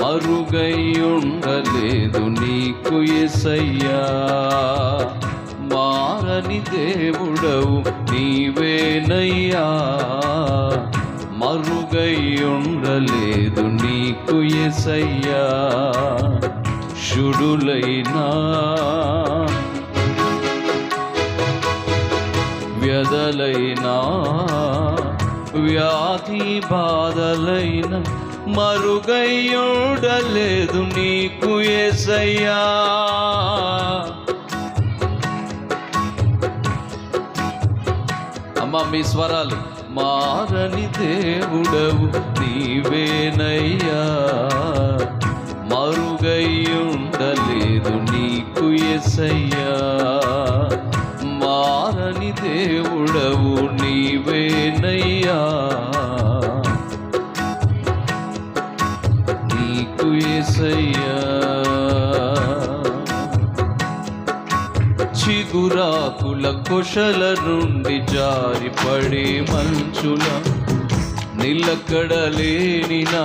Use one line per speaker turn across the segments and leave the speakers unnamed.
మరుగైయుండలేదు నీకు ఎసయ్యా మారని దేవుడవు నీవేనయ్యా. మరుగైయుండలేదు నీకు ఎసయ్యా షుడులైనా వ్యధలైనా. వ్యాధి బాధలైనా. మరుగయ్యుడలేదు నీకు ఏసయ్యా. అమ్మ మీ స్వరాలు మారని దేవుడవు నీవేనయ్యా. మరుగయ్యుండలేదు నీకు ఎసయ్యా మారని దేవుడవు నీవేనయ్యా. నీకు చిగురాకుల కుశల నుండి జారిపడే మంచుల నిలకడలేనినా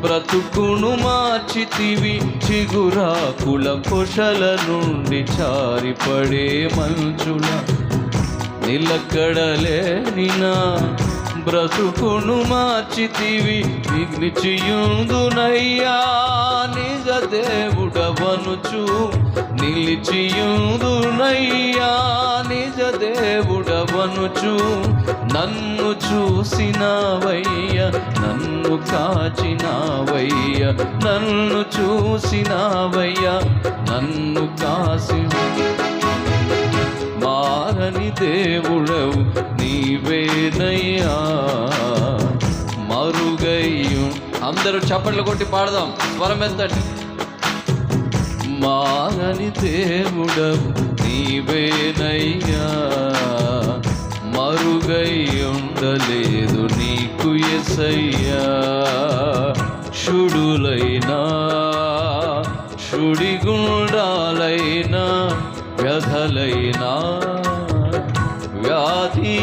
బ్రతుకును మార్చితివి. చిగురాకుల కుశల నుండి జారిపడే మంచుల నిలకడలేనినా బ్రతుకును మార్చితివి నిలిచియుందునయ్యా నిజ దేవుడవనుచు నిలిచియుందునయ్యా నిజ దేవుడవనుచు నన్ను చూసినావయ్య నన్ను కాచినావయ్య నన్ను చూసినావయ్య నన్ను కాసి. మారని దేవుడవు నీవేనయ్యా మరుగయ్యు అందరూ చప్పట్లు కొట్టి పాడదాం. స్వరం ఎత్తండి మారని దేవుడవు నీవేనయ్యా మరుగయ్యుండలేదు నీకు ఎసయ్యా షుడులైనా షుడిగుండాలైనా వ్యధలైనా వ్యాధి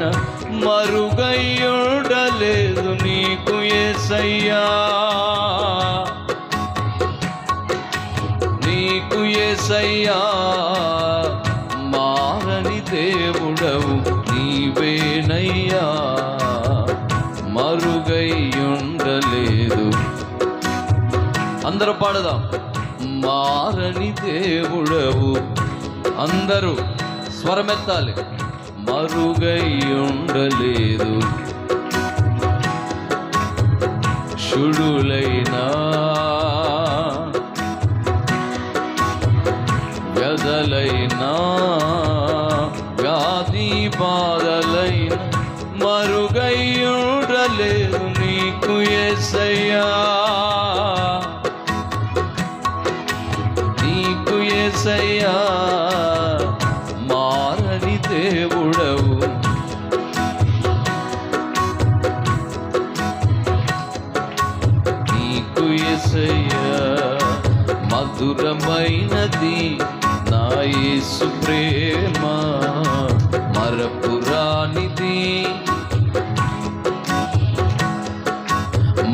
బాధలైన మరుగయ్యుండలేదు నీకు ఏసయ్యా. నీకు ఏసయ్యా మారని దేవుడవు నీవేనయ్యా. మరుగయ్యుండలేదు. అందరూ పాడదాం. మారని దేవుడవు అందరూ స్వరమెత్తాలి. మరుగయ్యుండలేదు షుడులైనా వ్యధలైనా వ్యాధి బాధలైన మరుగయ్యుండలేదు నీకు ఎసయ్యా నీకు ఎసయ్యా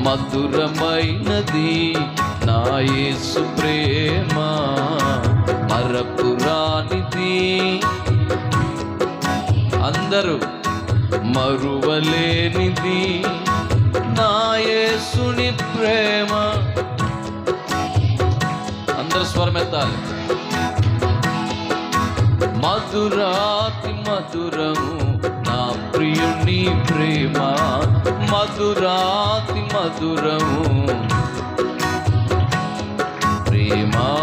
మధురమైనది నా యేసు ప్రేమ మరపురానిది. అందరూ మరువలేనిది నా యేసుని ప్రేమ. అందరూ స్వరమెత్తాలి మధురాతి మధురము ప్రియుని ప్రేమ మధురాతి మధురము. ప్రేమా ప్రేమ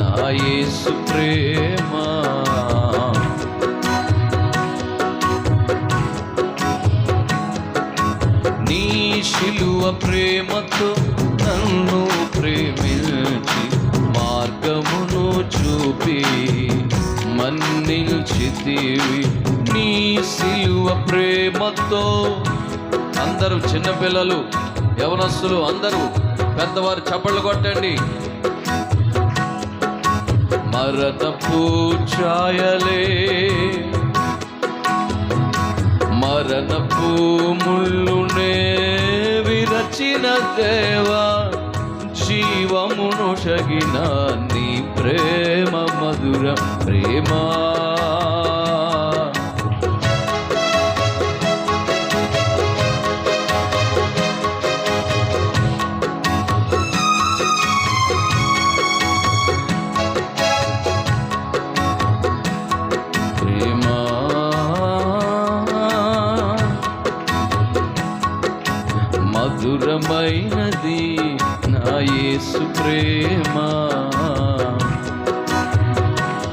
నా యేసు ప్రేమ. నీ శిలువ ప్రేమతో నన్ను ప్రేమించి మార్గమును చూపి మన్నిల్చితివి నీ సిలువ ప్రేమతో అందరూ చిన్నపిల్లలు యవనస్తులు అందరూ పెద్దవారు చప్పట్లు కొట్టండి. మరతపు ఛాయలే మరణపు ముళ్ళునే విరచిన దేవా జీవమును సగిన నీ ప్రేమ మధుర ప్రేమా. మధురమైనది నా యేసు ప్రేమ.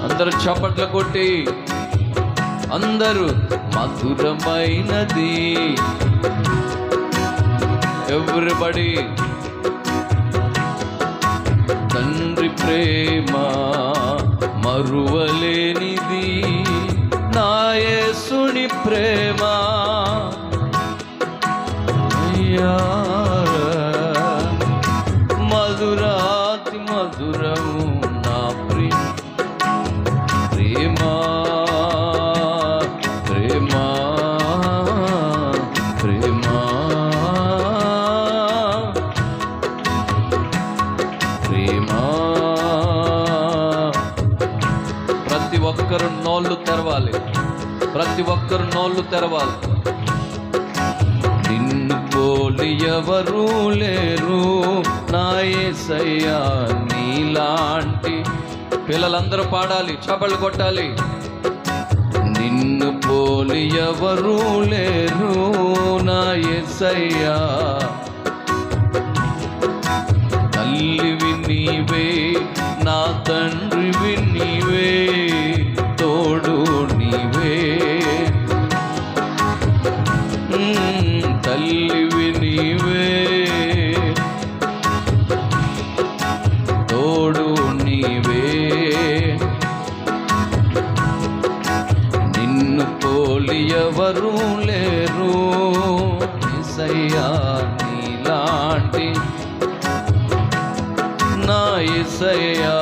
అందరూ చప్పట్లు కొట్టి అందరూ మధురమైనది. ఎవ్రీబడి? తండ్రి ప్రేమ మరువలేనిది. నాయసుని ప్రేమ. అయ్యా. నోళ్ళు తెరవాలి. ప్రతి ఒక్కరు నోళ్ళు తెరవాలి. నిన్ను పోలి ఎవరూ లేరు. నాయసయ్యా నీలాంటి పిల్లలందరూ పాడాలి చపళ్ళు కొట్టాలి. నిన్ను పోలి ఎవరూ లేరు. నాయసయ్యా తల్లివి నీవే నా తండ్రివి నీవే. ఇసయ్యా